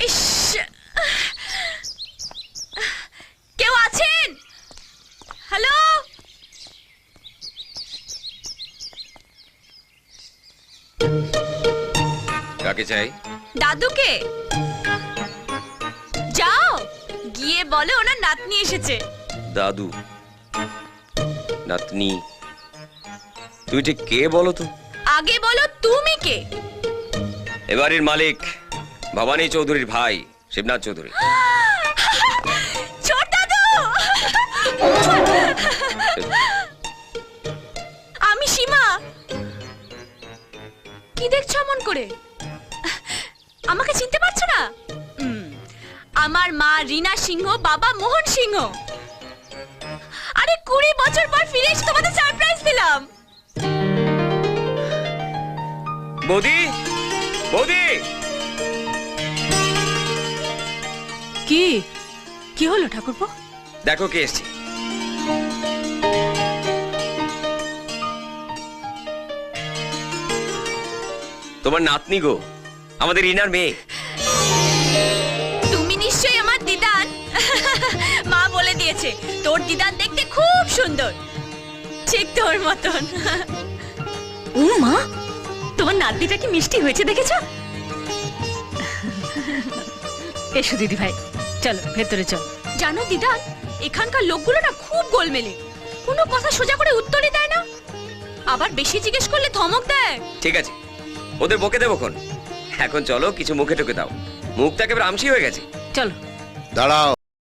ইস! কেউ আছেন? হ্যালো? কাকে চাই? দাদুকে। যাও গিয়ে বলে ওনার নাতনি এসেছে। দাদু নাতনি। ঠিক কে বলো তো? আগে বলো তুমি কে। এবারের মালিক। ভবানী চৌধুরীর ভাই শিবনাথ চৌধুরী। আমি সীমা। কি দেখছ এমন করে? আমাকে চিনতে পারছ না? আমার মা রিনা সিংহ বাবা মোহন সিংহ। আরে কুড়ি বছর পর ফিরে এসে তোমাদের সারপ্রাইজ দিলাম। বৌদি বৌদি! কি? কি হলো ঠাকুরপো? দেখো কে এসছে। তোমার নাতনি গো আমাদের ইনার মেয়ে। তুমি নিশ্চয়ই আমার দিদান মা বলে দিয়েছে তোর দিদান দেখতে খুব সুন্দর। ঠিক তোর মতন। ও মা তোমার নাতনিটা কি মিষ্টি হয়েছে দেখেছ? এসো দিদি ভাই চলো ভেতরে চল। জানো দিদান এখানকার লোকগুলো না খুব গোলমেলে। কোনো কথা সোজা করে উত্তরই দেয় না। আবার বেশি জিজ্ঞেস করলে ধমক দেয়। ঠিক আছে। ওদের বকে দেবো কোন এখন চলো কিছু মুখে টুকে দাও। মুখটা একেবারে আমসি হয়ে গেছে। চলো। দাঁড়াও।